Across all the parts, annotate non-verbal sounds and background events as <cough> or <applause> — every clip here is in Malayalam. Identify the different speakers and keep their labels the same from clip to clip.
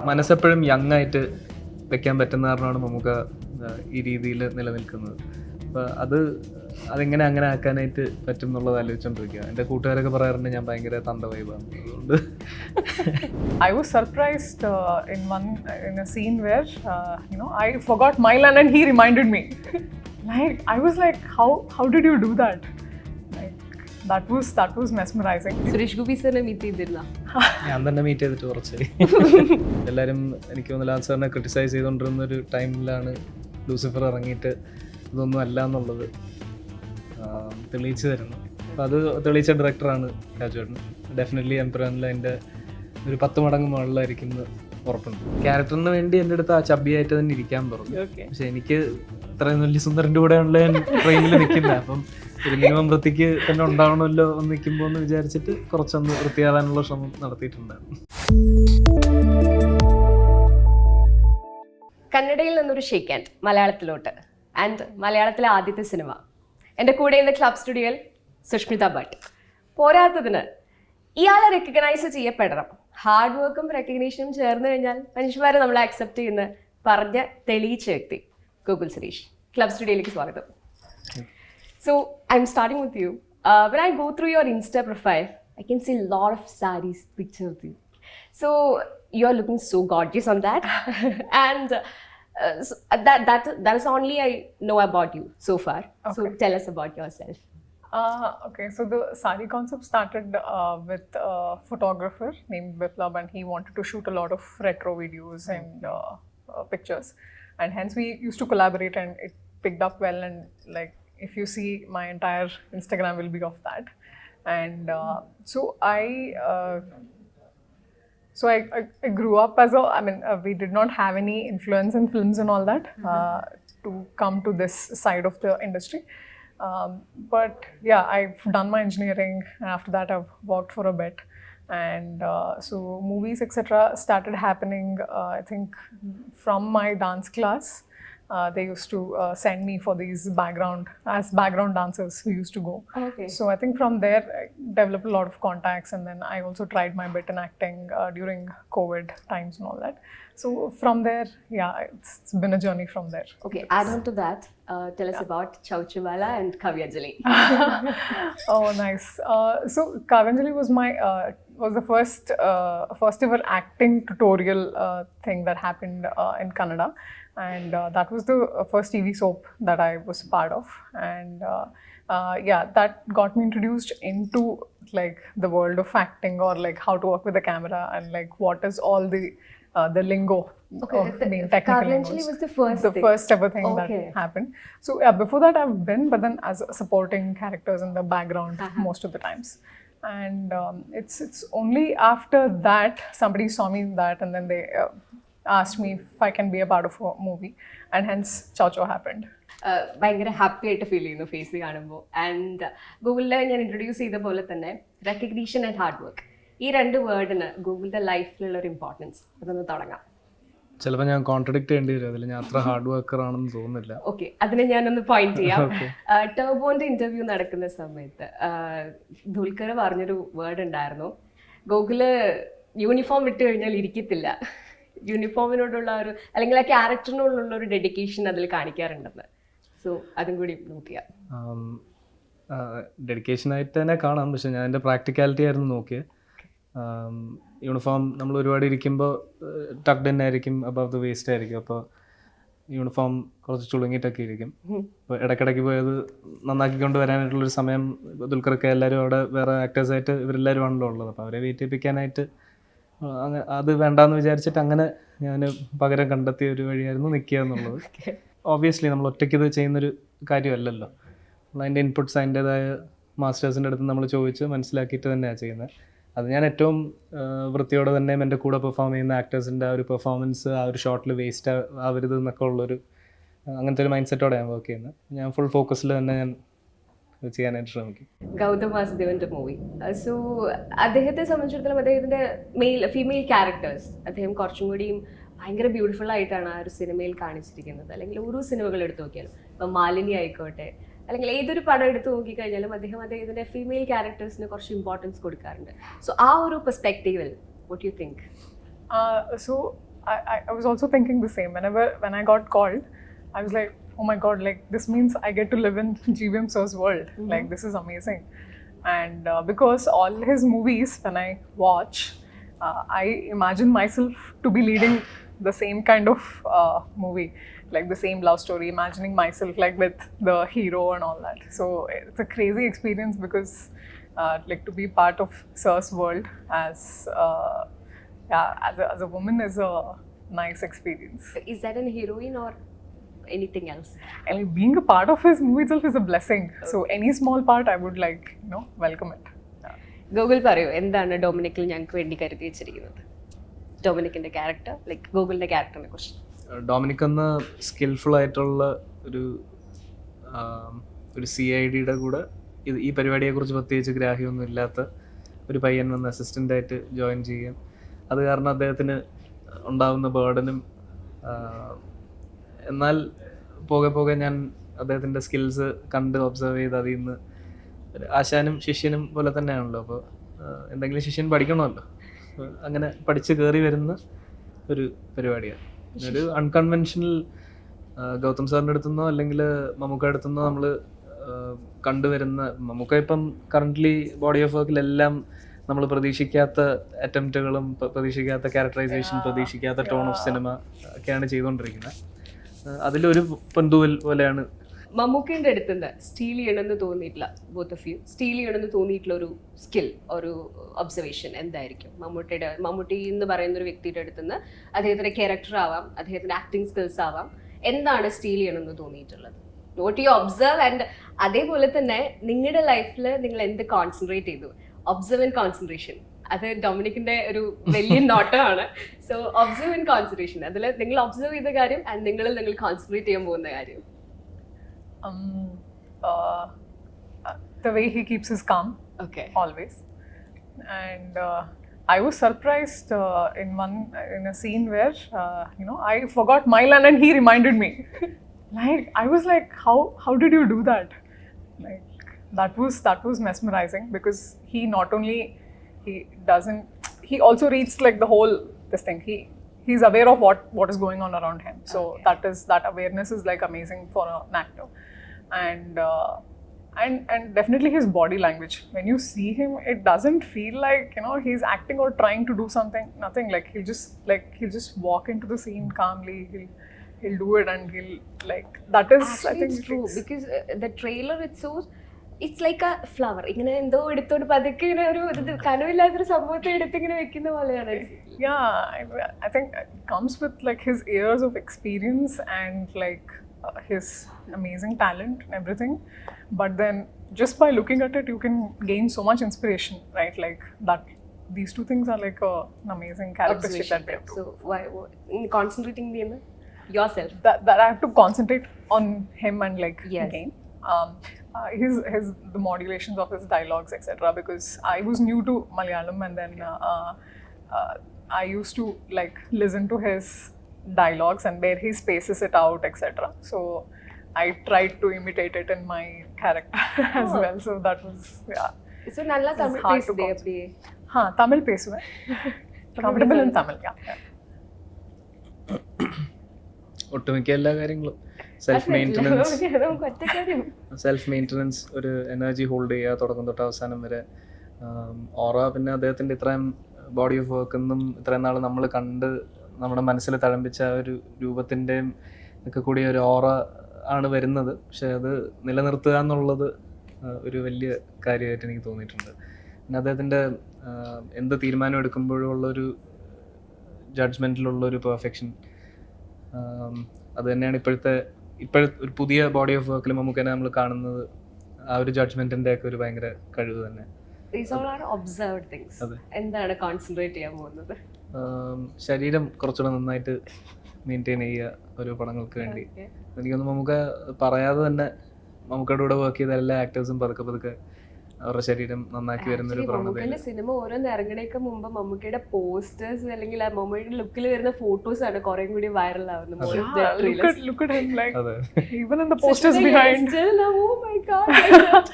Speaker 1: മനസ്സെപ്പോഴും യങ് ആയിട്ട് വെക്കാൻ പറ്റുന്ന കാരണമാണ് നമുക്ക് ഈ രീതിയിൽ നിലനിൽക്കുന്നത്. അപ്പോൾ അത് അതെങ്ങനെ അങ്ങനെ ആക്കാനായിട്ട് പറ്റും എന്നുള്ളത് ആലോചിച്ചുകൊണ്ടിരിക്കുക എന്റെ കൂട്ടുകാരൊക്കെ പറയാറുണ്ട് ഞാൻ ഭയങ്കര തന്ത വൈബാണ് അതുകൊണ്ട്.
Speaker 2: I was surprised in one in a scene where you know I know my land and he reminded me like I was like how how did you do? Like that was that was mesmerizing.
Speaker 3: Suresh Gopi സാറിനെ മീറ്റ് ചെയ്തിരുന്ന?
Speaker 1: ഞാൻ തന്നെ മീറ്റ് ചെയ്തിട്ട് കുറച്ച്. <laughs> എല്ലാവരും എനിക്ക് തോന്നുന്നു ലാൽ സാറിനെ ക്രിട്ടിസൈസ് ചെയ്തുകൊണ്ടിരുന്ന ഒരു ടൈമിലാണ് ലൂസിഫർ ഇറങ്ങിയിട്ട് ഇതൊന്നും അല്ല എന്നുള്ളത് തെളിയിച്ചു തരുന്നു. അപ്പോൾ അത് തെളിയിച്ച ഡയറക്ടറാണ് രാജുവേട്ടൻ ഡെഫിനറ്റ്ലി എംപ്രാനിൽ അതിന്റെ ഒരു പത്ത് മടങ്ങ് മുകളിലായിരിക്കും എന്ന് ഉറപ്പുണ്ട്. ക്യാരക്ടറിന് വേണ്ടി എന്റെ അടുത്ത് ആ ചബ്ബിയായിട്ട് തന്നെ ഇരിക്കാൻ പറഞ്ഞു. പക്ഷെ എനിക്ക് ഇത്രയും വലിയ സുന്ദരന്റെ കൂടെ ഞാൻ ട്രെയിനിൽ നിൽക്കില്ല. അപ്പം ഒരു മിനിമം വൃത്തിക്ക് തന്നെ ഉണ്ടാവണമല്ലോ എന്ന് നിൽക്കുമ്പോൾ എന്ന് വിചാരിച്ചിട്ട് കുറച്ചൊന്ന് വൃത്തിയാകാനുള്ള ശ്രമം നടത്തിയിട്ടുണ്ടായിരുന്നു
Speaker 3: കന്നഡയിൽ നിന്നൊരു ഷേക്ക് ആൻഡ് മലയാളത്തിലോട്ട്. ആൻഡ് മലയാളത്തിലെ ആദ്യത്തെ സിനിമ എന്റെ കൂടെ ഇന്ന് ക്ലബ് സ്റ്റുഡിയോയിൽ സുഷ്മിത ഭട്ട്. പോരാത്തതിന് ഇയാളെ റെക്കഗ്നൈസ് ചെയ്യപ്പെടണം. ഹാർഡ് വർക്കും റെക്കഗ്നീഷനും ചേർന്ന് കഴിഞ്ഞാൽ മനുഷ്യന്മാരെ നമ്മളെ അക്സെപ്റ്റ് ചെയ്യുന്ന പറഞ്ഞ് തെളിയിച്ച വ്യക്തി ഗൂഗിൾ സുരേഷ് ക്ലബ് സ്റ്റുഡിയോയിലേക്ക് സ്വാഗതം So I'm starting with you. Uh, when I go through your Insta profile, I can see a lot of saris picture of you. So you're looking so gorgeous on that, and uh, that that that is only I know about you so far. So tell us about yourself.
Speaker 2: Uh, okay, so the sari concept started uh, with a photographer named Biplab, and he wanted to shoot a lot of retro videos and uh, uh, pictures, and hence we used to collaborate, and it picked up well. And like, if you see, my entire Instagram will be of that, and uh, so I. Uh, so I, I, I grew up as a i mean uh, we did not have any influence in films and all that uh, to come to this side of the industry um, but yeah i've done my engineering and after that i've worked for a bit. And uh, so movies etc started happening uh, i think from my dance class uh, they used to uh, send me for these background as background dancers we used to go
Speaker 3: Okay.
Speaker 2: so I think from there I developed a lot of contacts, and then I also tried my bit in acting uh, during COVID times and all that. So from there, yeah, it's, it's been a journey from there.
Speaker 3: Okay. Add on to that, uh, tell us about Chauchiwala and Kavyajali. <laughs> <laughs>
Speaker 2: oh, nice. Uh, so Kavanjali was my uh, was the first uh, first ever acting tutorial uh, thing that happened uh, in Kannada, and uh, that was the uh, first TV soap that I was part of, and uh, uh, yeah, that got me introduced into like the world of acting or like how to work with the camera and like what is all the uh, the lingo
Speaker 3: Okay,
Speaker 2: of
Speaker 3: the-
Speaker 2: being technical.
Speaker 3: Was the first
Speaker 2: the
Speaker 3: thing.
Speaker 2: first ever thing
Speaker 3: Okay.
Speaker 2: that happened. So yeah, before that I've been, but then as supporting characters in the background most of the times. And um, it's it's only after that somebody saw me in that, and then they uh, asked me if I can be a part of a movie, and hence Chow Chow happened.
Speaker 3: ആഹ് ഭയങ്കര ഹാപ്പി ആയിട്ട് ഫീൽ ചെയ്യുന്നു ഫേസ് കാണുമ്പോൾ ആൻഡ് ഗൂഗിളിൽ ഞാൻ ഇൻട്രൊഡ്യൂസ് ചെയ്ത പോലെ തന്നെ റെക്കഗ്നീഷൻ ആൻഡ് ഹാർഡ് വർക്ക് ഈ രണ്ട് വേർഡിന് ഗൂഗിളിന്റെ ലൈഫിലുള്ള ഒരു ഇമ്പോർട്ടൻസ് അതൊന്ന് തുടങ്ങാം.
Speaker 1: ചിലപ്പോൾ ഞാൻ കോൺട്രഡിക്ട് ചെയ്യേണ്ടി വരും. അതിൽ ഞാൻ അത്ര ഹാർഡ് വർക്കർ ആണെന്ന് തോന്നുന്നില്ല.
Speaker 3: ഓക്കെ അതിനെ ഞാനൊന്ന് പോയിന്റ് ചെയ്യാം.
Speaker 1: ടേബോന്റെ
Speaker 3: ടർബോന്റെ ഇന്റർവ്യൂ നടക്കുന്ന സമയത്ത് ആഹ് ദുൽഖർ പറഞ്ഞൊരു വേർഡ് ഉണ്ടായിരുന്നു. ഗൂഗിൾ യൂണിഫോം വിട്ട് കഴിഞ്ഞാൽ ഇരിക്കത്തില്ല. യൂണിഫോമിനോടുള്ള ഒരു അല്ലെങ്കിൽ ആ ക്യാരക്ടറിനോടുള്ള ഒരു ഡെഡിക്കേഷൻ അതിൽ കാണിക്കാറുണ്ടെന്ന്. സോ അതും കൂടി നോട്ട് ചെയ്യാം.
Speaker 1: ഡെഡിക്കേഷനായിട്ട് തന്നെ കാണാം. പക്ഷെ ഞാൻ എന്റെ പ്രാക്ടിക്കാലിറ്റി ആയിരുന്നു നോക്കിയത് യൂണിഫോം നമ്മൾ ഒരുപാട് ഇരിക്കുമ്പോൾ ടക്ഡ് തന്നെ ആയിരിക്കും അബവ് ദ വേസ്റ്റ് ആയിരിക്കും. അപ്പോൾ യൂണിഫോം കുറച്ച് ചുളുങ്ങിയിട്ടൊക്കെ ഇരിക്കും. അപ്പോൾ ഇടയ്ക്കിടയ്ക്ക് പോയത് നന്നാക്കി നന്നാക്കിക്കൊണ്ട് വരാനായിട്ടുള്ളൊരു സമയം ദുൽഖറൊക്കെ എല്ലാവരും അവിടെ വേറെ ആക്ടേഴ്സായിട്ട് ഇവരെല്ലാവരും ആണല്ലോ ഉള്ളത്. അപ്പോൾ അവരെ വെയിറ്റ് ചെയ്യിപ്പിക്കാനായിട്ട് അത് വേണ്ടാന്ന് വിചാരിച്ചിട്ട് അങ്ങനെ ഞാൻ പകരം കണ്ടെത്തിയ ഒരു വഴിയായിരുന്നു നിൽക്കുക എന്നുള്ളത്. ഓബിയസ്ലി നമ്മൾ ഒറ്റയ്ക്ക് ഇത് ചെയ്യുന്നൊരു കാര്യമല്ലല്ലോ. നമ്മൾ അതിന്റെ ഇൻപുട്സ് അതിന്റെതായ മാസ്റ്റേഴ്സിന്റെ അടുത്ത് നമ്മൾ ചോദിച്ച് മനസ്സിലാക്കിയിട്ട് തന്നെയാണ് ചെയ്യുന്നത് അത് ഞാൻ ഏറ്റവും വൃത്തിയോടെ തന്നെ എന്റെ കൂടെ പെർഫോം ചെയ്യുന്ന ആക്ടേഴ്സിന്റെ ആ ഒരു പെർഫോമൻസ് ആ ഒരു ഷോട്ടിൽ വേസ്റ്റ് ആവരുത് എന്നൊക്കെ ഉള്ളൊരു അങ്ങനത്തെ ഒരു മൈൻഡ് സെറ്റോടെ ഞാൻ വർക്ക് ചെയ്യുന്നത് ഞാൻ ഫുൾ ഫോക്കസിൽ തന്നെ ഞാൻ ചെയ്യാനായിട്ട് ശ്രമിക്കും.
Speaker 3: ഗൗതം വാസുദേവന്റെ മൂവി സോ അദ്ദേഹത്തെ സംബന്ധിച്ചിടത്തോളം അദ്ദേഹത്തിന്റെ മെയിൽ ഫീമെയിൽ ക്യാരക്ടേഴ്സ് അദ്ദേഹം കുറച്ചും കൂടിയും ഭയങ്കര ബ്യൂട്ടിഫുൾ ആയിട്ടാണ് ആ ഒരു സിനിമയിൽ കാണിച്ചിരിക്കുന്നത്. അല്ലെങ്കിൽ ഓരോ സിനിമകൾ എടുത്തു നോക്കിയാലും. ഇപ്പം മാലിനി ആയിക്കോട്ടെ. അല്ലെങ്കിൽ ഏതൊരു പടം എടുത്തു നോക്കിക്കഴിഞ്ഞാലും അദ്ദേഹം അദ്ദേഹത്തിന്റെ ഫീമെയിൽ ക്യാരക്ടേഴ്സിന് കുറച്ച് ഇമ്പോർട്ടൻസ് കൊടുക്കാറുണ്ട്. സോ ആ ഒരു പെർസ്പെക്റ്റീവിൽ what you
Speaker 2: think so I was also thinking the same when the same. I when I got called, I was like, oh my god, like this means I get to live in <laughs> GVM Sir's world. Like this is amazing. And uh, because all his movies, when I watch, uh, I imagine myself to be leading the same kind of uh, movie, like the same love story, imagining myself like with the hero and all that. So it's a crazy experience because uh, like to be part of Sir's world as uh, yeah as a, as a woman is a nice experience.
Speaker 3: Is that an heroine or anything else?
Speaker 2: And like, being a part of his movie itself is a blessing. So any small part, I would like you know welcome it.
Speaker 3: Google പറയൂ എന്താണ് ഡൊമിനിക്കിൽ ഞങ്ങൾക്ക് വേണ്ടി കരുതി വെച്ചിരിക്കുന്നത് ഡൊമിനിക്കിന്റെ ക്യാരക്ടർ ലൈക്ക് ഗൂഗിളിന്റെ ക്യാരക്ടറിനെ കുറിച്ച്
Speaker 1: ഡൊമിനിക് എന്ന സ്കിൽഫുൾ ആയിട്ടുള്ള ഒരു ഒരു സി ഐ ഡിയുടെ കൂടെ ഇത് ഈ പരിപാടിയെക്കുറിച്ച് പ്രത്യേകിച്ച് ഗ്രാഹ്യമൊന്നും ഇല്ലാത്ത ഒരു പയ്യൻ വന്ന് അസിസ്റ്റന്റ് ആയിട്ട് ജോയിൻ ചെയ്യാൻ അത് കാരണം അദ്ദേഹത്തിന് ഉണ്ടാവുന്ന ബേർഡനും എന്നാൽ പോകെ പോകെ ഞാൻ അദ്ദേഹത്തിന്റെ സ്കിൽസ് കണ്ട് ഒബ്സർവ് ചെയ്ത് അതിൽ നിന്ന് ഒരു ആശാനും ശിഷ്യനും പോലെ തന്നെയാണല്ലോ. അപ്പോൾ എന്തെങ്കിലും ശിഷ്യൻ പഠിക്കണമല്ലോ. അങ്ങനെ പഠിച്ച് കയറി വരുന്ന ഒരു പരിപാടിയാണ്. ഒരു അൺകൺവെൻഷനൽ ഗൗതം സാറിന്റെ അടുത്തുനിന്നോ അല്ലെങ്കിൽ മമ്മൂക്ക അടുത്തുനിന്നോ നമ്മൾ കണ്ടുവരുന്ന മമ്മൂക്ക ഇപ്പം കറന്റ്ലി ബോഡി ഓഫ് വർക്കിലെല്ലാം നമ്മൾ പ്രതീക്ഷിക്കാത്ത അറ്റംപ്റ്റുകളും പ്രതീക്ഷിക്കാത്ത ക്യാരക്ടറൈസേഷൻ പ്രതീക്ഷിക്കാത്ത ടോൺ ഓഫ് സിനിമ ഒക്കെയാണ് ചെയ്തുകൊണ്ടിരിക്കുന്നത് അതിലൊരു പൊന്തൂവൽ പോലെയാണ്.
Speaker 3: മമ്മൂക്കിന്റെ അടുത്ത് നിന്ന് സ്റ്റീൽ ചെയ്യണമെന്ന് തോന്നിയിട്ടില്ല ബോത്ത് ഓഫ് യു സ്റ്റീൽ ചെയ്യണമെന്ന് തോന്നിയിട്ടുള്ള ഒരു സ്കിൽ ഒരു ഒബ്സർവേഷൻ എന്തായിരിക്കും? മമ്മൂട്ടിയുടെ മമ്മൂട്ടി എന്ന് പറയുന്ന ഒരു വ്യക്തിയുടെ അടുത്ത് നിന്ന് അദ്ദേഹത്തിന്റെ ക്യാരക്ടർ ആവാം അദ്ദേഹത്തിന്റെ ആക്ടിങ് സ്കിൽസ് ആവാം. എന്താണ് സ്റ്റീൽ ചെയ്യണമെന്ന് തോന്നിയിട്ടുള്ളത്? നോട്ട് യു ഒബ്സർവ് ആൻഡ് അതേപോലെ തന്നെ നിങ്ങളുടെ ലൈഫിൽ നിങ്ങൾ എന്ത് കോൺസെൻട്രേറ്റ് ചെയ്തു? ഒബ്സർവ് ആൻഡ് കോൺസെൻട്രേഷൻ അത് ഡൊമിനിക്കിന്റെ ഒരു വലിയ നോട്ടമാണ് സോ ഒബ്സർവ് ആൻഡ് കോൺസെൻട്രേഷൻ അതിൽ നിങ്ങൾ ഒബ്സർവ് ചെയ്ത കാര്യം ആൻഡ് നിങ്ങളിൽ നിങ്ങൾ കോൺസെൻട്രേറ്റ് ചെയ്യാൻ പോകുന്ന കാര്യം
Speaker 2: Um, uh, uh, the way he keeps his calm
Speaker 3: okay
Speaker 2: always, and uh, I was surprised uh, in one in a scene where uh, you know I forgot my line and he reminded me. <laughs> like I was like, how how did you do that? Like that was that was mesmerizing because he not only he doesn't he also reads like the whole this thing. He he's aware of what what is going on around him. So
Speaker 3: Okay.
Speaker 2: that is that awareness is like amazing for an actor and uh, and and definitely his body language. When you see him it doesn't feel like you know he's acting or trying to do something nothing. Like he'll just like he'll just walk into the scene calmly. He'll he'll do it and he'll like that is i think
Speaker 3: it's true
Speaker 2: it's-
Speaker 3: because uh, the trailer it shows it's like a flower ഇങ്ങനെ എന്തോ എടുത്തോണ്ട് പതുക്കെ ഇങ്ങനെ ഒരു ഇത് കനവില്ലാത്തൊരു സംഭവത്തെ എടുത്ത് ഇങ്ങനെ വെക്കുന്ന പോലെയാണ്
Speaker 2: yeah I, I think it comes with like his years of experience and like uh, his amazing talent and everything but then just by looking at it you can gain so much inspiration right like that these two things are like a, an amazing characteristic that we have to
Speaker 3: so concentrating ചെയ്യുന്ന yourself
Speaker 2: that, that I have to concentrate on him and like
Speaker 3: Yes.
Speaker 2: gain. Um, uh, his his the modulations of his dialogues etc because i was new to malayalam and then uh, uh, uh, i used to like listen to his dialogues and where he spaces it out etc so i tried to imitate it in my character <laughs> as well. So that was yeah. So nalla
Speaker 3: tamil
Speaker 2: பேசுதே
Speaker 3: அப்படி
Speaker 2: ha tamil பேசுவேன் <laughs> comfortable in tamil yeah.
Speaker 1: ഒട്ടുമിക്ക എല്ലാ കാര്യങ്ങളും സെൽഫ്
Speaker 3: മെയിന്റനൻസ്
Speaker 1: സെൽഫ് മെയിന്റനൻസ് ഒരു എനർജി ഹോൾഡ് ചെയ്യുക തുടക്കം തൊട്ട് അവസാനം വരെ. ഓറ പിന്നെ അദ്ദേഹത്തിന്റെ ഇത്രയും ബോഡി ഓഫ് വർക്ക് എന്നും ഇത്രയും നാൾ നമ്മൾ കണ്ട് നമ്മുടെ മനസ്സിൽ തഴമ്പിച്ച ആ ഒരു രൂപത്തിന്റെയും ഒക്കെ കൂടി ഒരു ഓറ ആണ് വരുന്നത്. പക്ഷെ അത് നിലനിർത്തുക എന്നുള്ളത് ഒരു വലിയ കാര്യമായിട്ട് എനിക്ക് തോന്നിയിട്ടുണ്ട്. പിന്നെ അദ്ദേഹത്തിന്റെ എന്ത് തീരുമാനം എടുക്കുമ്പോഴും ഉള്ളൊരു ജഡ്ജ്മെന്റിലുള്ളൊരു പെർഫെക്ഷൻ അത് തന്നെയാണ് ഇപ്പോഴത്തെ ഇപ്പോഴത്തെ ഒരു പുതിയ ബോഡി ഓഫ് വർക്കിൽ മമ്മൂക്കനെ നമ്മൾ കാണുന്നത് ആ ഒരു ജഡ്ജ്മെന്റിന്റെ ഒക്കെ ഒരു ഭയങ്കര കഴിവ് തന്നെ.
Speaker 3: എന്താണ് കോൺസെൻട്രേറ്റ് ചെയ്യാൻ പോകുന്നത്?
Speaker 1: ശരീരം കുറച്ചുകൂടെ നന്നായിട്ട് മെയിന്റെയിൻ ചെയ്യുക ഓരോ പടങ്ങൾക്ക് വേണ്ടി. എനിക്കൊന്നും നമുക്ക് പറയാതെ തന്നെ നമുക്കവിടെ കൂടെ വർക്ക് ചെയ്ത എല്ലാ ആക്ടേഴ്സും പതുക്കെ പതുക്കെ അവരുടെ ശരീരം നന്നാക്കി വരുന്ന ഒരു പ്രവണത
Speaker 3: സിനിമ ഓരോന്ന് ഇറങ്ങണേക്ക് മുമ്പ് മമ്മൂക്കയുടെ പോസ്റ്റേഴ്സ് അല്ലെങ്കിൽ ആ മമ്മൂടെ ലുക്കിൽ വരുന്ന ഫോട്ടോസ് ആണ് കുറെ കൂടി വൈറൽ ആവുന്നത്. Oh my God. <laughs>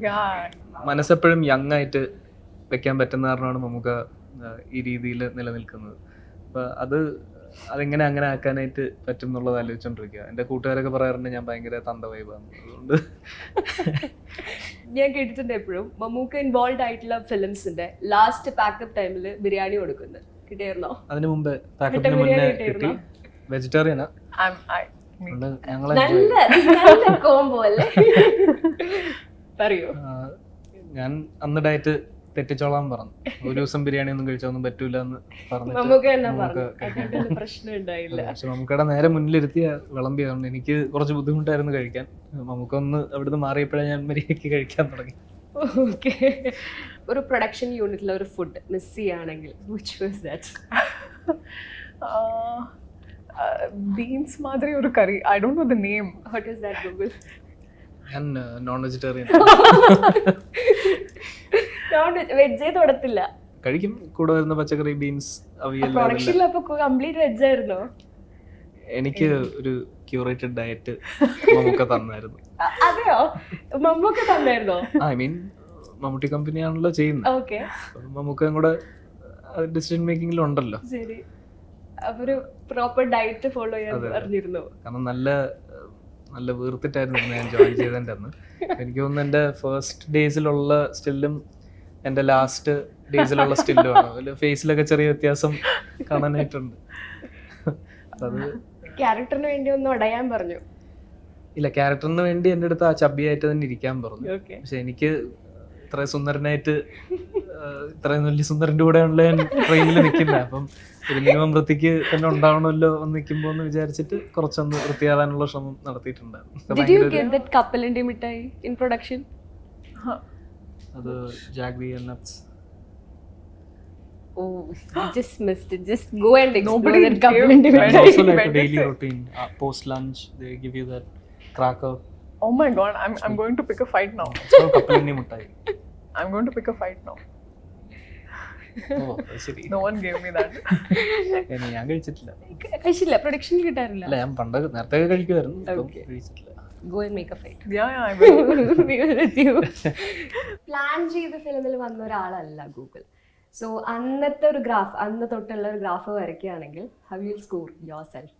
Speaker 2: Yeah,
Speaker 1: മനസ്സെപ്പോഴും യങ് ആയിട്ട് വെക്കാൻ പറ്റുന്ന കാരണമാണ് മമ്മൂക്ക ഈ രീതിയിൽ നിലനിൽക്കുന്നത്. അപ്പോൾ അത് അതെങ്ങനെ അങ്ങനെ ആക്കാനായിട്ട് പറ്റും എന്നുള്ളത് ആലോചിച്ചോണ്ടിരിക്കുക എന്റെ കൂട്ടുകാരൊക്കെ പറയാറുണ്ട് ഞാൻ ഭയങ്കര തന്ത വൈബാണ് അതുകൊണ്ട്
Speaker 3: ഞാൻ കേട്ടിട്ടുണ്ട് എപ്പോഴും. മമ്മൂക്ക ഇൻവോൾവ് ആയിട്ടുള്ള ഫിലിംസിന്റെ ലാസ്റ്റ് പാക്കപ്പ് ടൈമിൽ ബിരിയാണി കൊടുക്കുന്നത് കിട്ടിയായിരുന്നോ?
Speaker 1: അതിന് മുമ്പ് പാക്കപ്പിന് മുന്നേ? കിട്ടി. വെജിറ്റേറിയനാ ഞങ്ങൾ
Speaker 3: കോംബോ അല്ലേ? പറയൂ.
Speaker 1: ഞാൻ അന്ന് ഡയറ്റ് തെറ്റിച്ചോളാൻ പറഞ്ഞു. ഒരു ദിവസം ബിരിയാണി ഒന്നും കഴിച്ചൊന്നും പറ്റൂല എന്ന് പറഞ്ഞിട്ട്
Speaker 3: പറഞ്ഞു. <laughs>
Speaker 1: പക്ഷെ മമ്മൂക്കയുടെ നേരെ മുന്നിലിരുത്തിയ വിളമ്പിയതുകൊണ്ട് എനിക്ക് കുറച്ച് ബുദ്ധിമുട്ടായിരുന്നു കഴിക്കാൻ. നമുക്കൊന്ന് ഒന്ന് അവിടുന്ന് മാറിയപ്പോഴേ ഞാൻ മര്യാദയ്ക്ക് കഴിക്കാൻ തുടങ്ങി.
Speaker 3: ഓക്കെ. ഒരു പ്രൊഡക്ഷൻ യൂണിറ്റിലെ ഒരു ഫുഡ് മിസ് ചെയ്യുകയാണെങ്കിൽ
Speaker 2: which was that curry. I don't know the name.
Speaker 3: What is that Google
Speaker 1: ഞാൻ നോൺ വെജിറ്റേറിയൻ
Speaker 3: നോൺ വെജ് തൊടത്തില്ല
Speaker 1: കഴിക്കും. കൂടെ വരുന്ന പച്ചക്കറി ബീൻസ് അവിയൽ
Speaker 3: പ്രൊഡക്ഷനിൽ അപ്പൊ കംപ്ലീറ്റ് വെജ് ആയിരുന്നോ?
Speaker 1: എനിക്ക് ഒരു ക്യൂറേറ്റഡ് ഡയറ്റ് <laughs> മമ്മൂക്ക തന്നായിരുന്നു.
Speaker 3: അതെയോ? മമ്മൂക്ക തന്നായിരുന്നോ?
Speaker 1: ഐ മീൻ മമ്മൂട്ടി കമ്പനിയാണല്ലോ ചെയ്യുന്നത്.
Speaker 3: ഓക്കെ
Speaker 1: മമ്മൂക്കയും കൂടെ ഡിസിഷൻ മേക്കിംഗിൽ
Speaker 3: ഉണ്ടല്ലോ. ശരി. ഒരു പ്രോപ്പർ ഡയറ്റ് ഫോളോ ചെയ്യാൻ. പറഞ്ഞിരുന്നു
Speaker 1: കാരണം നല്ല നല്ല വീർത്തിട്ടായിരുന്നു ഞാൻ ജോയിൻ ചെയ്തതിന്റെ അന്ന് എനിക്ക് തോന്നുന്നു എന്റെ ഫസ്റ്റ് ഡേയ്സിലുള്ള സ്റ്റില്ലും എന്റെ ലാസ്റ്റ് ഡേയ്സിലുള്ള സ്റ്റില്ലും ആണ്. അതിൽ ഫേസിലൊക്കെ ചെറിയ വ്യത്യാസം കാണാനായിട്ടുണ്ട്. അത്
Speaker 3: ക്യാരക്ടറിന് വേണ്ടി ഒന്ന് ഉടയാൻ പറഞ്ഞു.
Speaker 1: ഇല്ല ക്യാരക്ടറിന് വേണ്ടി എന്റെ അടുത്ത് ആ ചബിയായിട്ട് തന്നെ ഇരിക്കാൻ പറഞ്ഞു. പക്ഷെ എനിക്ക് ഇത്ര സുന്ദരനായിട്ട് ഇത്ര ഇത്രയും വലിയ സുന്ദരന്റെ കൂടെ ഞാൻ ട്രെയിനിൽ നിൽക്കില്ല അപ്പം ഒരു മിനിമം വൃത്തിക്ക് തന്നെ ഉണ്ടാവണമല്ലോ എന്ന് നിൽക്കുമ്പോൾ എന്ന് വിചാരിച്ചിട്ട് കുറച്ചൊന്ന് വൃത്തിയാകാനുള്ള ശ്രമം നടത്തിയിട്ടുണ്ട്. അത്
Speaker 3: ഡിഡ് യു
Speaker 1: ഭയങ്കര ഒരു-
Speaker 3: ഗെറ്റ് ദറ്റ് കപ്പലിന്റെ മിഠായി ഇൻ പ്രൊഡക്ഷൻ
Speaker 1: അത് ജാഗ്രി എന്ന
Speaker 2: Nobody
Speaker 1: also like a daily routine. Uh, post lunch, they give you that cracker.
Speaker 2: Oh my god, I'm, I'm going to pick a fight now. <laughs> I'm going to pick a fight now.
Speaker 1: ഓ ശരി
Speaker 2: No one gave me that. <laughs>
Speaker 1: ഞാൻ കഴിച്ചിട്ടില്ല.
Speaker 3: കഴിച്ചില്ല. പ്രൊഡക്ഷൻ കിട്ടാറില്ല.
Speaker 1: അല്ല ഞാൻ പണ്ട് നേരത്തെ കഴിക്കുമായിരുന്നു ഇപ്പം
Speaker 3: Okay.
Speaker 1: കഴിച്ചിട്ടില്ല.
Speaker 3: Go and make a fight
Speaker 2: Yeah, yeah, I will. <laughs>
Speaker 3: Plan ചെയ്ത ഫിലിമിൽ വന്ന ഒരാളല്ല ഗൂഗിൾ സോ അന്നത്തെ ഒരു ഗ്രാഫ് അന്ന് തൊട്ടുള്ള ഒരു ഗ്രാഫ് വരയ്ക്കുകയാണെങ്കിൽ how you score
Speaker 1: your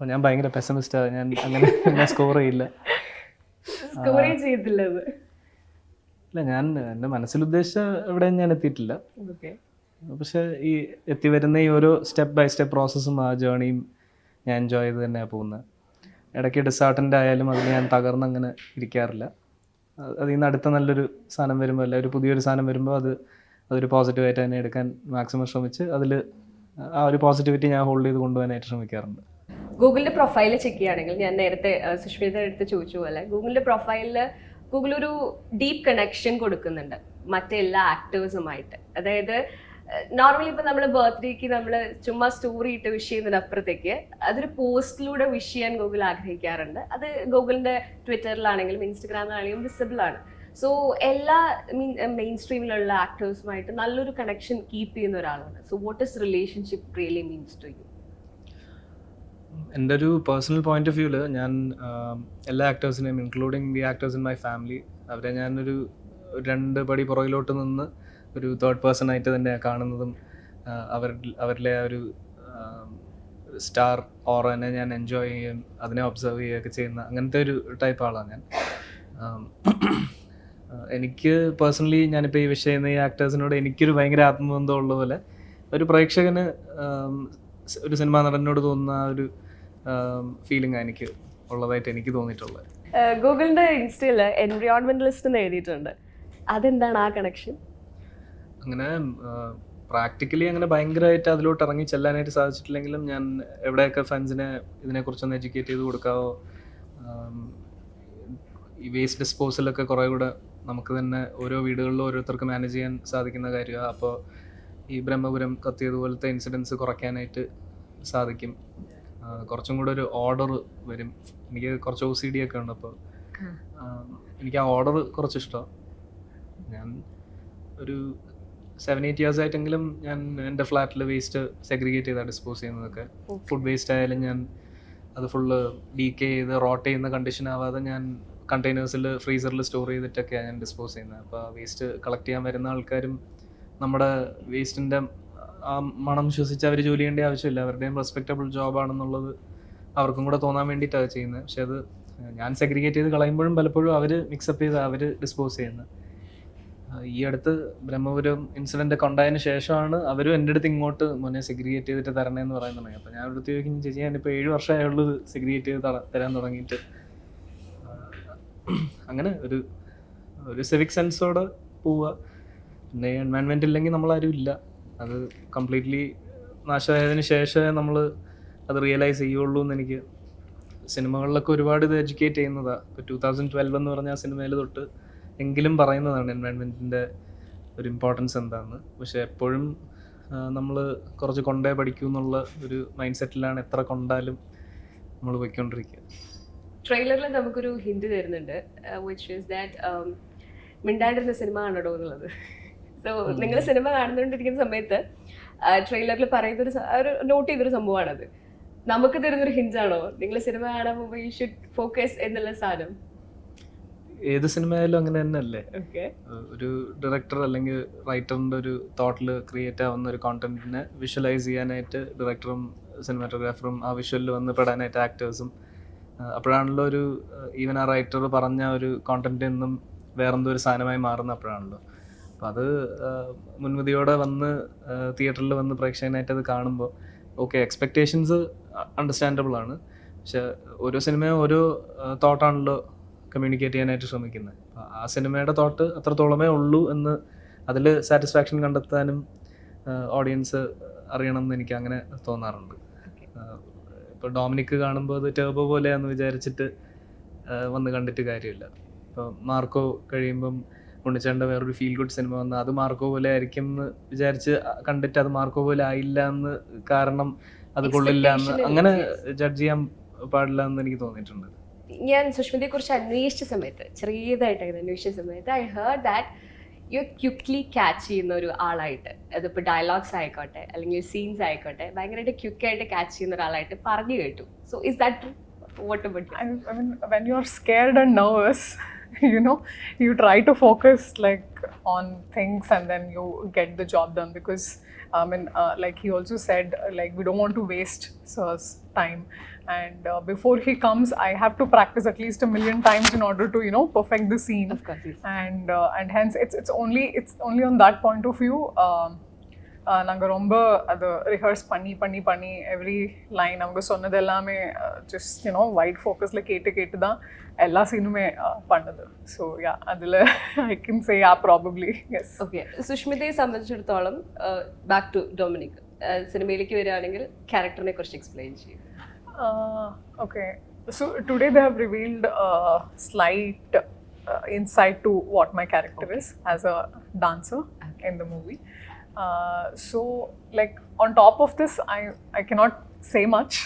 Speaker 1: yourself ഭയങ്കര പെസമിസ്റ്റാണ് ഞാൻ അങ്ങനെ <laughs> ഞാൻ സ്കോർ ചെയ്യില്ല.
Speaker 3: ചെയ്തില്ല അത്.
Speaker 1: ഇല്ല ഞാൻ എന്റെ മനസ്സിലുദ്ദേശിച്ച ഇവിടെ ഞാൻ എത്തിയിട്ടില്ല. പക്ഷെ ഈ എത്തി വരുന്ന ഈ ഓരോ സ്റ്റെപ്പ് ബൈ സ്റ്റെപ്പ് പ്രോസസ്സും ആ ജേണിയും ഞാൻ എൻജോയ് ചെയ്ത് തന്നെയാണ് പോകുന്നത്. ഇടയ്ക്ക് ഡിസാർട്ടന്റ് ആയാലും അതിൽ ഞാൻ തകർന്ന് അങ്ങനെ ഇരിക്കാറില്ല. അത് അതിൽ നിന്ന് അടുത്ത നല്ലൊരു സാധനം വരുമ്പോൾ അല്ല ഒരു പുതിയൊരു സാധനം വരുമ്പോൾ അത് അതൊരു പോസിറ്റീവായിട്ട് തന്നെ എടുക്കാൻ മാക്സിമം ശ്രമിച്ച് അതിൽ ആ ഒരു പോസിറ്റിവിറ്റി ഞാൻ ഹോൾഡ് ചെയ്ത് കൊണ്ടുപോകാനായിട്ട് ശ്രമിക്കാറുണ്ട്.
Speaker 3: ഗൂഗിളിന്റെ പ്രൊഫൈൽ ചെക്ക് ചെയ്യുകയാണെങ്കിൽ ഞാൻ നേരത്തെ സുഷ്മിതയുടെ അടുത്ത് ചോദിച്ചു പോലെ ഗൂഗിളിന്റെ പ്രൊഫൈലിൽ ഗൂഗിൾ ഒരു ഡീപ്പ് കണക്ഷൻ കൊടുക്കുന്നുണ്ട് മറ്റെല്ലാ ആക്ടേഴ്സുമായിട്ട് അതായത് നോർമലി ഇപ്പം നമ്മൾ ബർത്ത്ഡേക്ക് നമ്മൾ ചുമ്മാ സ്റ്റോറി ഇട്ട് വിഷ് ചെയ്യുന്നതിനപ്പുറത്തേക്ക് അതൊരു പോസ്റ്റിലൂടെ വിഷ് ചെയ്യാൻ ഗൂഗിൾ ആഗ്രഹിക്കാറുണ്ട്. അത് ഗൂഗിളിന്റെ ട്വിറ്ററിലാണെങ്കിലും ഇൻസ്റ്റഗ്രാമിലാണെങ്കിലും വിസിബിൾ ആണ്. സോ എല്ലാ മീൻ മെയിൻ സ്ട്രീമിലുള്ള ആക്ടേഴ്സുമായിട്ട് നല്ലൊരു കണക്ഷൻ കീപ്പ് ചെയ്യുന്ന ഒരാളാണ്. So what is relationship really means to you
Speaker 1: എന്റെ ഒരു പേഴ്സണൽ പോയിന്റ് ഓഫ് വ്യൂവിൽ ഞാൻ എല്ലാ ആക്ടേഴ്സിനെയും including the actors in my family അവരെ ഞാനൊരു രണ്ട് പടി പുറകിലോട്ട് നിന്ന് ഒരു തേർഡ് പേഴ്സൺ ആയിട്ട് തന്നെ കാണുന്നതും അവർ അവരിലെ ഒരു സ്റ്റാർ ഓറനെ ഞാൻ എൻജോയ് ചെയ്യുകയും അതിനെ ഒബ്സർവ് ചെയ്യുകയൊക്കെ ചെയ്യുന്ന അങ്ങനത്തെ ഒരു ടൈപ്പ് ആളാണ് ഞാൻ. എനിക്ക് പേഴ്സണലി ഞാനിപ്പോൾ ഈ വിഷയം ഈ ആക്ടേഴ്സിനോട് എനിക്കൊരു ഭയങ്കര ആത്മബന്ധം ഉള്ളതുപോലെ പോലെ ഒരു പ്രേക്ഷകന് ഒരു സിനിമാ നടനോട് തോന്നുന്ന ഒരു ഫീലിംഗ് എനിക്ക് ഉള്ളതായിട്ട് എനിക്ക് തോന്നിയിട്ടുള്ളത്.
Speaker 3: ഗൂഗിളിന്റെ ഇൻസ്റ്റയിൽ എൻവയോൺമെന്റലിസ്റ്റ് എന്ന് എഴുതിയിട്ടുണ്ട്. അതെന്താണ് ആ കണക്ഷൻ
Speaker 1: അങ്ങനെ പ്രാക്ടിക്കലി അങ്ങനെ ഭയങ്കരമായിട്ട് അതിലോട്ട് ഇറങ്ങി ചെല്ലാനായിട്ട് സാധിച്ചിട്ടില്ലെങ്കിലും ഞാൻ എവിടെയൊക്കെ ഫ്രണ്ട്സിനെ ഇതിനെക്കുറിച്ചൊന്ന് എഡ്യൂക്കേറ്റ് ചെയ്ത് കൊടുക്കാവോ ഈ വേസ്റ്റ് ഡിസ്പോസലൊക്കെ കുറേ കൂടെ നമുക്ക് തന്നെ ഓരോ വീടുകളിലും ഓരോരുത്തർക്ക് മാനേജ് ചെയ്യാൻ സാധിക്കുന്ന കാര്യമാണ് അപ്പോൾ ഈ ബ്രഹ്മപുരം കത്തിയതുപോലത്തെ ഇൻസിഡൻസ് കുറയ്ക്കാനായിട്ട് സാധിക്കും. കുറച്ചും കൂടെ ഒരു ഓർഡർ വരും. എനിക്ക് കുറച്ച് ഒ സി ഡി ഒക്കെ ഉണ്ട് അപ്പോൾ എനിക്ക് ആ ഓർഡർ കുറച്ച് ഇഷ്ടമാണ് ഞാൻ ഒരു സെവൻ എയ്റ്റ് ഇയേഴ്സ് ആയിട്ടെങ്കിലും ഞാൻ എന്റെ ഫ്ലാറ്റിൽ വേസ്റ്റ് സെഗ്രിഗേറ്റ് ചെയ്താണ് ഡിസ്പോസ് ചെയ്യുന്നതൊക്കെ. ഫുഡ് വേസ്റ്റ് ആയാലും ഞാൻ അത് ഫുള്ള് ഡീക്ക് ചെയ്ത് റോട്ട് ചെയ്യുന്ന കണ്ടീഷൻ ആവാതെ ഞാൻ കണ്ടെയ്നേഴ്സിൽ ഫ്രീസറിൽ സ്റ്റോർ ചെയ്തിട്ടൊക്കെയാണ് ഞാൻ ഡിസ്പോസ് ചെയ്യുന്നത്. അപ്പോൾ വേസ്റ്റ് കളക്ട് ചെയ്യാൻ വരുന്ന ആൾക്കാരും നമ്മുടെ വേസ്റ്റിന്റെ ആ മണം ശ്വസിച്ച് അവർ ജോലി ചെയ്യേണ്ട ആവശ്യമില്ല. അവരുടെയും റെസ്പെക്റ്റബിൾ ജോബാണെന്നുള്ളത് അവർക്കും കൂടെ തോന്നാൻ വേണ്ടിയിട്ടാണ് ചെയ്യുന്നത്. പക്ഷെ അത് ഞാൻ സെഗ്രിഗേറ്റ് ചെയ്ത് കളയുമ്പോഴും പലപ്പോഴും അവർ മിക്സപ്പ് ചെയ്ത് അവർ ഡിസ്പോസ് ചെയ്യുന്നത്. ഈ അടുത്ത് ബ്രഹ്മപുരം ഇൻസിഡന്റ് ഒക്കെ ഉണ്ടായതിന് ശേഷമാണ് അവരും എന്റെ അടുത്ത് ഇങ്ങോട്ട് മുന്നേ സെഗ്രിഗേറ്റ് ചെയ്തിട്ട് തരണേ എന്ന് പറയാൻ തുടങ്ങി അപ്പോൾ ഞാൻ അടുത്ത് ചോദിക്കുന്ന ചേച്ചി ഞാനിപ്പോൾ ഏഴ് വർഷമായുള്ളൂ സെഗ്രിഗേറ്റ് ചെയ്ത് തരാൻ തുടങ്ങിയിട്ട്. അങ്ങനെ ഒരു ഒരു സിവിക് സെൻസോടെ പോവുക. പിന്നെ എൻവയൺമെന്റ് ഇല്ലെങ്കിൽ നമ്മളാരും ഇല്ല. അത് കംപ്ലീറ്റ്ലി നാശമായതിനു ശേഷമേ നമ്മൾ അത് റിയലൈസ് ചെയ്യുള്ളൂ എന്ന് എനിക്ക് സിനിമകളിലൊക്കെ ഒരുപാട് ഇത് എഡ്യൂക്കേറ്റ് ചെയ്യുന്നതാണ് ഇപ്പോൾ ടൂ തൗസൻഡ് ട്വൽവ് എന്ന് പറഞ്ഞ സിനിമയിൽ തൊട്ട് എങ്കിലും പറയുന്നതാണ് എൻവയൺമെന്റിന്റെ ഒരു ഇമ്പോർട്ടൻസ് എന്താണെന്ന് പക്ഷേ എപ്പോഴും നമ്മൾ കുറച്ച് കൊണ്ടേ പഠിക്കൂ എന്നുള്ള ഒരു മൈൻഡ് സെറ്റിലാണ് എത്ര കൊണ്ടാലും നമ്മൾ പോയിക്കൊണ്ടിരിക്കുക.
Speaker 3: ട്രെയിലറിൽ നമുക്കൊരു ഹിന്റ് തരുന്നുണ്ട് വിച്ച് ഇസ് ദാറ്റ് മിണ്ടാണ്ടിരുന്ന സിനിമ കാണടോ എന്നുള്ളത്. നിങ്ങൾ സിനിമ കാണുന്നുകൊണ്ടിരിക്കുന്ന സമയത്ത് ട്രെയിലറിൽ പറയുന്നൊരു സ- ഒരു നോട്ട് ചെയ്തൊരു സംഭവമാണത്. നമുക്ക് തരുന്നൊരു ഹിഞ്ചാണോ നിങ്ങൾ സിനിമ കാണാൻ പോകുമ്പോൾ യു ഷുഡ് ഫോക്കസ് എന്നുള്ള സാധനം.
Speaker 1: ഏത് സിനിമയായാലും അങ്ങനെ തന്നെയല്ലേ? ഒരു ഡയറക്ടർ അല്ലെങ്കിൽ റൈറ്ററിന്റെ ഒരു തോട്ടിൽ ക്രിയേറ്റ് ആവുന്ന ഒരു കോണ്ടന്റിനെ വിഷ്വലൈസ് ചെയ്യാനായിട്ട് ഡയറക്ടറും സിനിമാറ്റോഗ്രാഫറും ആ വിഷ്വലിൽ വന്ന് പെടാനായിട്ട് ആക്ടേഴ്സും അപ്പോഴാണല്ലോ ഒരു ഈവൻ ആ റൈറ്റർ പറഞ്ഞ ഒരു കോണ്ടന്റ് എന്നും വേറെന്തോ ഒരു സാധനമായി മാറുന്ന അപ്പോഴാണല്ലോ. അപ്പം അത് മുൻവിധിയോടെ വന്ന് തിയേറ്ററിൽ വന്ന് പ്രേക്ഷകനായിട്ട് അത് കാണുമ്പോൾ ഓക്കെ എക്സ്പെക്റ്റേഷൻസ് അണ്ടർസ്റ്റാൻഡബിൾ ആണ്. പക്ഷെ ഓരോ സിനിമയും ഓരോ തോട്ടാണല്ലോ കമ്മ്യൂണിക്കേറ്റ് ചെയ്യാനായിട്ട് ശ്രമിക്കുന്നത്. ആ സിനിമയുടെ തോട്ട് അത്രത്തോളമേ ഉള്ളൂ എന്ന് അതിൽ സാറ്റിസ്ഫാക്ഷൻ കണ്ടെത്താനും ഓഡിയൻസ് അറിയണം എന്ന് എനിക്ക് അങ്ങനെ തോന്നാറുണ്ട്. ഇപ്പോൾ ഡോമിനിക്ക് കാണുമ്പോൾ അത് ടേബോ പോലെയാണെന്ന് വിചാരിച്ചിട്ട് വന്ന് കണ്ടിട്ട് കാര്യമില്ല. ഇപ്പോൾ മാർക്കോ കഴിയുമ്പം ഉണ്ണിച്ചേണ്ട വേറൊരു ഫീൽ ഗുഡ് സിനിമ വന്ന് അത് മാർക്കോ പോലെ ആയിരിക്കും എന്ന് വിചാരിച്ച് കണ്ടിട്ട് അത് മാർക്കോ പോലെ ആയില്ല എന്ന് കാരണം അത് കൊള്ളില്ല എന്ന് അങ്ങനെ ജഡ്ജ് ചെയ്യാൻ പാടില്ല എന്ന് എനിക്ക് തോന്നിയിട്ടുണ്ട്.
Speaker 3: ഞാൻ സുഷ്മിതയെ കുറിച്ച് അന്വേഷിച്ച സമയത്ത് ചെറിയതായിട്ട് അങ്ങനെ അന്വേഷിച്ച സമയത്ത് I heard that you quickly catch ചെയ്യുന്ന ഒരു ആളായിട്ട് അതിപ്പോൾ ഡയലോഗ്സ് ആയിക്കോട്ടെ അല്ലെങ്കിൽ സീൻസ് ആയിക്കോട്ടെ ഭയങ്കരമായിട്ട് ക്യുക്കായിട്ട് ക്യാച്ച് ചെയ്യുന്ന ഒരാളായിട്ട് പറഞ്ഞു കേട്ടു. So is that what about
Speaker 2: I mean when you are scared and nervous, <laughs> you know, you try to focus like on things and then you get the job done because, I mean, uh, like he also said, uh, like we don't want to waste sir's time. And uh, before he comes, I have to practice at least a million times in order to, you know, perfect the scene.
Speaker 3: Of course, yes.
Speaker 2: And uh, and hence it's it's only it's only on that point of view. Um, நாங்கள் ரொம்ப அதை ரிஹர்ஸ் பண்ணி பண்ணி பண்ணி எவ்ரி லைன் அவங்க சொன்னது எல்லாமே ஜஸ்ட் யூனோ வைட் ஃபோக்கஸில் கேட்டு கேட்டு தான் எல்லா சீனுமே பண்ணது ஸோ யா அதில் I can say yeah probably yes
Speaker 3: okay സുഷ്മിതയെ സംബന്ധിച്ചിടത്തോളം ബാക്ക് ടു ഡൊമിനിക് സിനിമയിലേക്ക് വരികയാണെങ്കിൽ ക്യാരക്ടറിനെ കുറിച്ച് എക്സ്പ്ലെയിൻ ചെയ്യും
Speaker 2: okay so today the have revealed slight insight to what my character is as a dancer in the movie so like on top of this I I cannot say much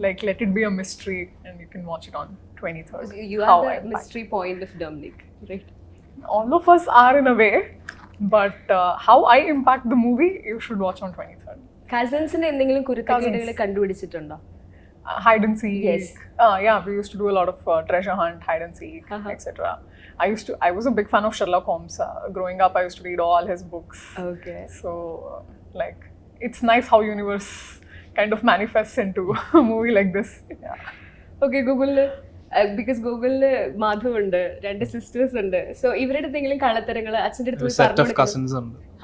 Speaker 2: like let it be a mystery and you can watch it on 23rd.
Speaker 3: You
Speaker 2: are
Speaker 3: the
Speaker 2: I
Speaker 3: mystery point of Dominic, right?
Speaker 2: All of us are in a way, but uh, how I impact the movie, you should watch on 23rd.
Speaker 3: കസിൻസിന് എന്തെങ്കിലും കുരുത്തക്കേടുകൾ കണ്ടുപിടിച്ചിട്ടുണ്ടോ
Speaker 2: uh, hide and seek.
Speaker 3: Yes.
Speaker 2: Uh, yeah, we used to do a lot of uh, treasure hunt, hide and seek,
Speaker 3: uh-huh.
Speaker 2: etc. I used to. I was a big fan of Sherlock Holmes. Uh, growing up, I used to read all his books.
Speaker 3: Okay.
Speaker 2: So, uh, like, it's nice how universe kind of manifests into <laughs> a movie like this. Yeah.
Speaker 3: Okay, Google. Because ഗൂഗിളിൽ മാധവ് ഉണ്ട് രണ്ട് സിസ്റ്റേഴ്സ് ഉണ്ട്. സോ ഇവരുടെ എന്തെങ്കിലും കള്ളത്തരങ്ങൾ അച്ഛന്റെ അടുത്ത് പോയി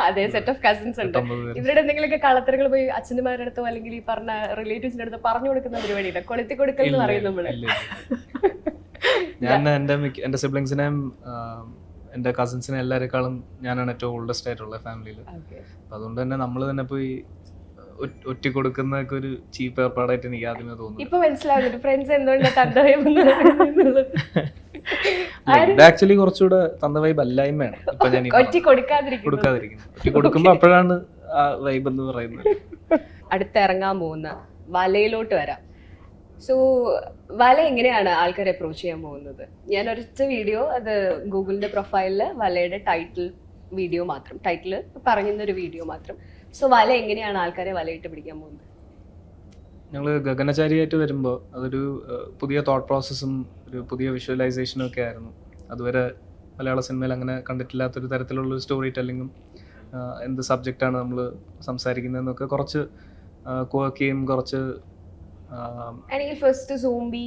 Speaker 3: അതെ സെറ്റ് ഓഫ് കസിൻസ് ഉണ്ട്. ഇവരുടെ എന്തെങ്കിലുമൊക്കെ കള്ളത്തരങ്ങൾ പോയി അച്ഛന്മാരുടെ അടുത്തോ അല്ലെങ്കിൽ ഈ പറഞ്ഞ റിലേറ്റീവ്സിന്റെ അടുത്ത് പറഞ്ഞു കൊടുക്കുന്ന പരിപാടിയില്ല. കൊളുത്തി കൊടുക്കൽ എന്ന് പറയും
Speaker 1: നമ്മൾ. <laughs> ഞാൻ എന്റെ എന്റെ സിബ്ലിങ്സിനെയും എന്റെ കസിൻസിനെ എല്ലാവരെക്കാളും ഞാനാണ് ഏറ്റവും ഓൾഡസ്റ്റ് ആയിട്ടുള്ള ഫാമിലിയിൽ. അപ്പം അതുകൊണ്ട് തന്നെ നമ്മൾ തന്നെ പോയി ഒറ്റ- കൊടുക്കുന്ന ഒരു ചീപ്പ് ഏർപ്പാടായിട്ട് എനിക്ക് ആദ്യമേ തോന്നുന്നു.
Speaker 3: ഇപ്പൊ മനസ്സിലാവുന്നുണ്ട് ഫ്രണ്ട്സ് എന്തുകൊണ്ടാണ്
Speaker 1: ഇത് ആക്ച്വലി കുറച്ചുകൂടെ തന്ത വൈബ് അല്ലായ്മയാണ്. ഇപ്പൊ ഞാൻ
Speaker 3: ഒറ്റ കൊടുക്കാതിരിക്കുന്നു.
Speaker 1: കൊടുക്കാതിരിക്കുന്നത് ഒറ്റ കൊടുക്കുമ്പോ അപ്പോഴാണ് ആ വൈബ് എന്ന് പറയുന്നത്.
Speaker 3: അടുത്ത് ഇറങ്ങാൻ പോകുന്ന വലയിലോട്ട് വരാം. സോ വല എങ്ങനെയാണ് ആൾക്കാരെ അപ്രോച്ച് ചെയ്യാൻ പോകുന്നത്? ഞാൻ ഒരൊറ്റ വീഡിയോ അത് ഗൂഗിളിന്റെ പ്രൊഫൈലിൽ വലയുടെ ടൈറ്റിൽ വീഡിയോ മാത്രം. ടൈറ്റിൽ പറയുന്ന ഒരു വീഡിയോ മാത്രം. സോ വല എങ്ങനെയാണ് ആൾക്കാരെ വലയിട്ട് പിടിക്കാൻ പോകുന്നത്?
Speaker 1: ഞങ്ങൾ ഗഗനചാരിയായിട്ട് വരുമ്പോൾ അതൊരു പുതിയ തോട്ട് പ്രോസസ്സും ഒരു പുതിയ വിഷ്വലൈസേഷനും ഒക്കെ ആയിരുന്നു. അതുവരെ മലയാള സിനിമയിൽ അങ്ങനെ കണ്ടിട്ടില്ലാത്തൊരു തരത്തിലുള്ള സ്റ്റോറി ടെല്ലിങ്ങും എന്ത് സബ്ജക്റ്റാണ് നമ്മൾ സംസാരിക്കുന്നതെന്നൊക്കെ കുറച്ച് കുവക്കുകയും കുറച്ച്
Speaker 3: first zombie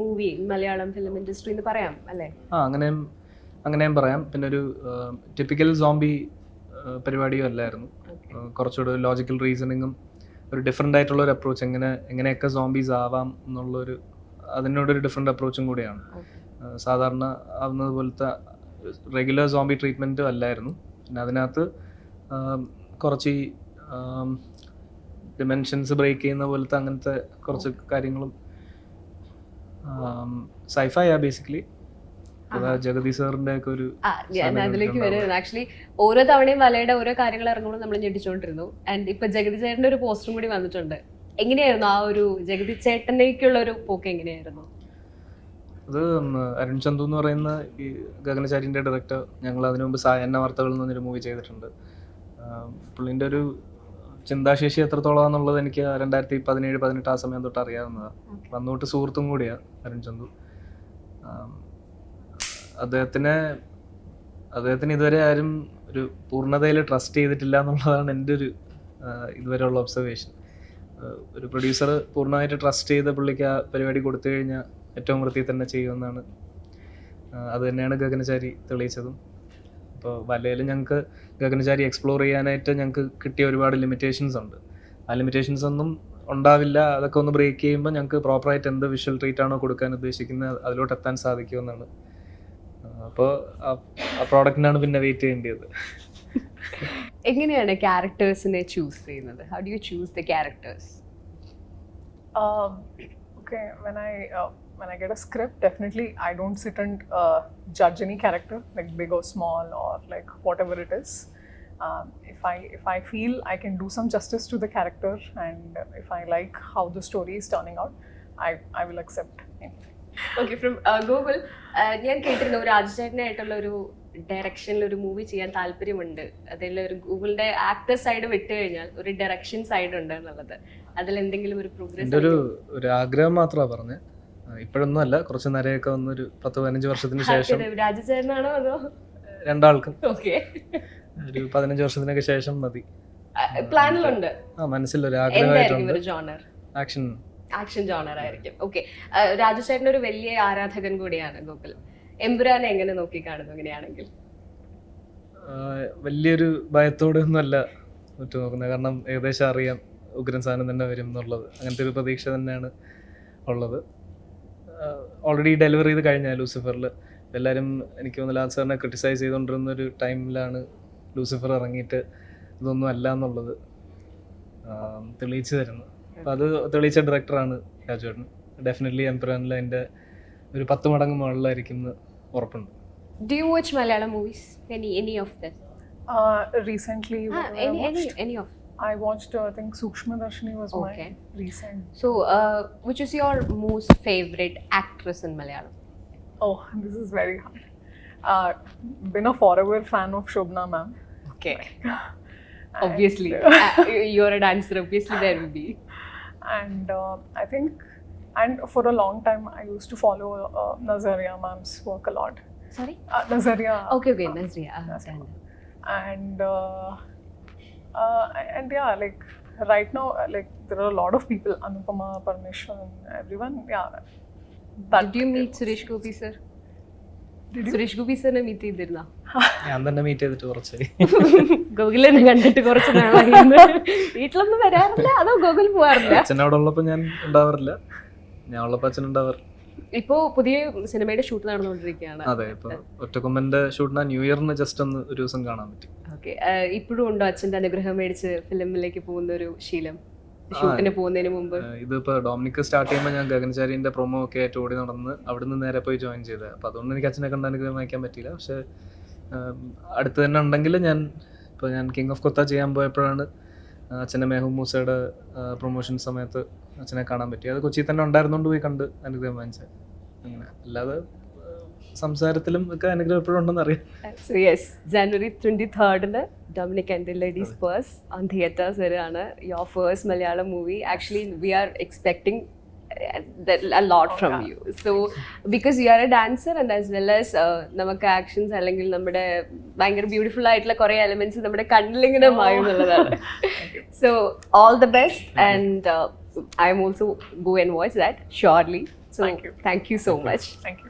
Speaker 3: movie Malayalam film industry എന്ന് പറയാം അല്ലേ?
Speaker 1: ആ അങ്ങനെയും അങ്ങനെയും പറയാം. പിന്നെ ഒരു ടിപ്പിക്കൽ സോംബി പരിപാടിയും അല്ലായിരുന്നു. കുറച്ചുകൂടെ ലോജിക്കൽ റീസണിങ്ങും ഒരു ഡിഫറെന്റ് ആയിട്ടുള്ള ഒരു അപ്രോച്ച് എങ്ങനെ എങ്ങനെയൊക്കെ സോംബീസ് ആവാം എന്നുള്ളൊരു അതിനോടൊരു ഡിഫറെന്റ് അപ്രോച്ചും കൂടിയാണ്. സാധാരണ ആവുന്നത് പോലത്തെ റെഗുലർ സോംബി ട്രീറ്റ്മെന്റും അല്ലായിരുന്നു. പിന്നെ അതിനകത്ത് കുറച്ച് ഈ ഡിമെൻഷൻസ് ബ്രേക്ക് ചെയ്യുന്ന പോലത്തെ അങ്ങനത്തെ കുറച്ച് കാര്യങ്ങളും സൈഫായ ബേസിക്കലി ജഗതി സാറിന്റെ ഒക്കെ ഒരു
Speaker 3: ഞാൻ അതിലേക്ക്. വരുന്നത് ആക്ച്വലി ഓരോ തവണയും വലയുടെ ഓരോ കാര്യങ്ങൾ ഇറങ്ങുമ്പോൾ നമ്മൾ ഞെട്ടിച്ചോണ്ടിരുന്നു ആൻഡ് ഇപ്പൊ ജഗതി ചേട്ടന്റെ ഒരു പോസ്റ്ററും കൂടി വന്നിട്ടുണ്ട്. എങ്ങനെയായിരുന്നു ആ ഒരു ജഗതി ചേട്ടനേക്കുള്ള ഒരു പോക്ക് എങ്ങനെയായിരുന്നു?
Speaker 1: അത് അരുൺ ചന്തു എന്ന് പറയുന്ന ഈ ഗഗനചാരിന്റെ ഡയറക്ടർ ഞങ്ങൾ അതിനു മുമ്പ് സായന്ന വാർത്തകൾ എന്നൊരു മൂവി ചെയ്തിട്ടുണ്ട്. പുള്ളിന്റെ ഒരു ചിന്താശേഷി എത്രത്തോളം എന്നുള്ളത് എനിക്ക് രണ്ടായിരത്തി പതിനേഴ് പതിനെട്ട് ആ സമയം തൊട്ട് അറിയാവുന്നതാണ്. വന്നോട്ട് സുഹൃത്തും കൂടിയാണ് അരുൺ ചന്തു. അദ്ദേഹത്തിനെ അദ്ദേഹത്തിന് ഇതുവരെ ആരും ഒരു പൂർണതയിൽ ട്രസ്റ്റ് ചെയ്തിട്ടില്ല എന്നുള്ളതാണ് എന്റെ ഒരു ഇതുവരെയുള്ള ഒബ്സർവേഷൻ ഒരു പ്രൊഡ്യൂസർ പൂർണമായിട്ട് ട്രസ്റ്റ് ചെയ്ത പുള്ളിക്ക് ആ പരിപാടി കൊടുത്തു കഴിഞ്ഞാൽ ഏറ്റവും വൃത്തി തന്നെ ചെയ്യുമെന്നാണ് അത് തന്നെയാണ് ഗഗനചാരി തെളിയിച്ചതും. അപ്പോൾ വലയിൽ ഞങ്ങൾക്ക് ഗഗനചാരി എക്സ്പ്ലോർ ചെയ്യാനായിട്ട് ഞങ്ങൾക്ക് കിട്ടിയ ഒരുപാട് ലിമിറ്റേഷൻസ് ഉണ്ട്. ആ ലിമിറ്റേഷൻസ് ഒന്നും ഉണ്ടാവില്ല അതൊക്കെ ഒന്ന് ബ്രേക്ക് ചെയ്യുമ്പോൾ ഞങ്ങൾക്ക് പ്രോപ്പറായിട്ട് എന്ത് വിഷ്വൽ ട്രീറ്റ് ആണോ കൊടുക്കാൻ ഉദ്ദേശിക്കുന്നത് അതിലോട്ട് എത്താൻ സാധിക്കുമെന്നാണ് അപ്പോൾ ആ പ്രോഡക്റ്റിനാണ് പിന്നെ വെയിറ്റ് ചെയ്യേണ്ടത്
Speaker 3: എങ്ങനെയാണ് ക്യാരക്ടേഴ്സിനെ ചൂസ് ചെയ്യുന്നത് how do you choose the characters
Speaker 2: Um, okay, when I uh, when I get a script, definitely I don't sit and uh, judge any character, like big or small or like whatever it is. Um, if I if I feel I can do some justice to the character and if I like how the story is turning out, I I will accept anything.
Speaker 3: okay from Google ഞാൻ കേട്ടിരുന്നു ഒരു രാജചേട്ടനായിട്ടുള്ള ഒരു ഡയറക്ഷനിൽ ഒരു മൂവി ചെയ്യാൻ താല്പര്യമുണ്ട്. അതിൽ ഒരു ഗൂഗിളിന്റെ ആക്ടർ സൈഡ് വിട്ട് കഴിഞ്ഞാൽ ഒരു ഡയറക്ഷൻ സൈഡ് ഉണ്ട് എന്നുള്ളത്. അതിൽ എന്തെങ്കിലും ഒരു
Speaker 1: പ്രോഗ്രസ് ഒരു ഒരു ആഗ്രഹം മാത്രമാണ് പറഞ്ഞത് ഇപ്പോഴൊന്നും അല്ല കുറച്ച് നേരെയൊക്കെ വന്നൊരു പത്ത് പതിനഞ്ച് വർഷത്തിന് ശേഷം
Speaker 3: രാജചേട്ടനാണോ അതോ
Speaker 1: രണ്ടാൾക്കും.
Speaker 3: ഓക്കെ
Speaker 1: ഒരു പതിനഞ്ച് വർഷത്തിനൊക്കെ ശേഷം മതി.
Speaker 3: പ്ലാനിലുണ്ട്
Speaker 1: ആ മനസ്സിലൊരു ആഗ്രഹമായിട്ടുണ്ട്. ആക്ഷൻ
Speaker 3: ആക്ഷൻ ജോണർ ആയിരിക്കും ഓക്കെ രാജചേട്ടൻ ഒരു വലിയ ആരാധകൻ കൂടിയാണ് ഗോകുൽ എമ്പുരാനെ എങ്ങനെ നോക്കി കാണുന്നു അങ്ങനെയാണെങ്കിൽ
Speaker 1: വലിയൊരു ഭയത്തോടെ ഒന്നുമല്ല ഉറ്റുനോക്കുന്നത്. കാരണം ഏകദേശം അറിയാം ഉഗ്രൻ സാധനം തന്നെ വരും എന്നുള്ളത്. അങ്ങനത്തെ ഒരു പ്രതീക്ഷ തന്നെയാണ് ഉള്ളത്. ഓൾറെഡി ഡെലിവറി ചെയ്ത് കഴിഞ്ഞ ലൂസിഫറിൽ എല്ലാവരും എനിക്ക് തോന്നുന്നു ലാൽ സാറിനെ ക്രിട്ടിസൈസ് ചെയ്തുകൊണ്ടിരുന്ന ഒരു ടൈമിലാണ് ലൂസിഫർ ഇറങ്ങിയിട്ട് ഇതൊന്നും അല്ല എന്നുള്ളത് തെളിയിച്ചു തരുന്നത്. അപ്പോൾ അത് തെളിയിച്ച ഡയറക്ടറാണ് രാജുവേട്ടൻ ഡെഫിനറ്റ്ലി എംപുരാനിൽ അതിൻ്റെ ഒരു പത്ത് മടങ്ങ് മുകളിലായിരിക്കും എന്ന് ഉറപ്പുണ്ട്
Speaker 3: do you watch Malayalam movies any any of the
Speaker 2: Uh, recently, what I
Speaker 3: any any
Speaker 2: watched,
Speaker 3: any of
Speaker 2: I watched uh, I think Sukshma Darshini was
Speaker 3: Okay.
Speaker 2: my recent.
Speaker 3: So which is your most favourite actress in Malayalam
Speaker 2: Oh, this is very hard. Uh, been a forever fan of Shobna ma'am.
Speaker 3: Okay
Speaker 2: And, <laughs>
Speaker 3: obviously you are a dancer obviously there will be <laughs>
Speaker 2: And uh, I think, and for a long time, I used to follow uh, Nazaria ma'am's work a lot.
Speaker 3: Sorry?
Speaker 2: Uh, Nazaria.
Speaker 3: Okay, okay, Nazaria.
Speaker 2: Uh,
Speaker 3: Nazaria.
Speaker 2: And, uh, uh, and yeah, like right now, uh, like there are a lot of people, Anupama, Parmeshwaran, everyone. Yeah.
Speaker 3: Did you meet Suresh Gopi, sir? Suresh Gopi സാറിനെ മീറ്റ് ചെയ്തിരുന്ന?
Speaker 1: ഞാൻ തന്നെ മീറ്റ് ചെയ്തിട്ട് കുറച്ചായി
Speaker 3: തന്നെ കണ്ടിട്ട് കുറച്ച് നാളായി വീട്ടിലൊന്നും വരാറില്ല. അതോ ഗൂഗിൾ പോവാറില്ല?
Speaker 1: അച്ഛൻ അവിടെ ഉള്ളപ്പോൾ ഞാൻ ഉണ്ടാവാറില്ല. ഞാൻ ഉള്ളപ്പോൾ അച്ഛൻ ഉണ്ടാവാറ്
Speaker 3: ഇപ്പോ പുതിയ സിനിമയുടെ ഷൂട്ട് നടന്നുകൊണ്ടിരിക്കുകയാണ്.
Speaker 1: അതെ ഇപ്പൊ ഒറ്റക്കൊമ്പന്റെ ഷൂട്ടിന് ന്യൂ ഇയറിന് ജസ്റ്റ് ഒന്ന് ഒരു ദിവസം കാണാൻ പറ്റി.
Speaker 3: ഓക്കെ ഇപ്പോഴും ഉണ്ടോ അച്ഛന്റെ അനുഗ്രഹം മേടിച്ച് ഫിലിമിലേക്ക് പോകുന്ന ഒരു ശീലം? ഷൂട്ടിന് പോകുന്നതിന് മുമ്പ്.
Speaker 1: ഇതിപ്പോ ഡോമിനിക്ക് ഡൊമിനിക് സ്റ്റാർട്ട് ചെയ്യുമ്പോൾ ഞാൻ ഗഗൻചാരിന്റെ പ്രൊമോ ഒക്കെ ആയിട്ട് ഓടി നടന്ന് അവിടുന്ന് നേരെ പോയി ജോയിൻ ചെയ്തത്. അപ്പൊ അതുകൊണ്ട് എനിക്ക് അച്ഛനെ കണ്ടാൽ അനുഗ്രഹം വായിക്കാൻ പറ്റിയില്ല. പക്ഷെ അടുത്ത് തന്നെ ഉണ്ടെങ്കിൽ ഞാൻ ഇപ്പൊ ഞാൻ കിങ് ഓഫ് കൊത്ത ചെയ്യാൻ പോയപ്പോഴാണ് അച്ഛന്റെ മെഹബൂബ് മൂസയുടെ പ്രൊമോഷൻ സമയത്ത് അച്ഛനെ കാണാൻ പറ്റി. അത് കൊച്ചിയിൽ തന്നെ ഉണ്ടായിരുന്നുകൊണ്ട് പോയി കണ്ട് അനുഗ്രഹം വാങ്ങിച്ചത്. അങ്ങനെ. അല്ലാതെ സംസാരത്തിലും ഒക്കെ അനുഗ്രഹം ഉണ്ടെന്ന് അറിയാം
Speaker 3: so yes January twenty തേർഡിന് Dominic and ladies purse on theatres വരെയാണ് your first Malayalam movie actually we are expecting a lot from you. So because you are a dancer and as well as uh, നമുക്ക് ആക്ഷൻസ് അല്ലെങ്കിൽ നമ്മുടെ ഭയങ്കര ബ്യൂട്ടിഫുൾ ആയിട്ടുള്ള കുറെ എലമെന്റ്സ് നമ്മുടെ കണ്ണിലിങ്ങനെ മായുന്നുള്ളതാണ് so all the best and I am also go and watch that surely so
Speaker 2: thank you
Speaker 3: so much
Speaker 2: thank you.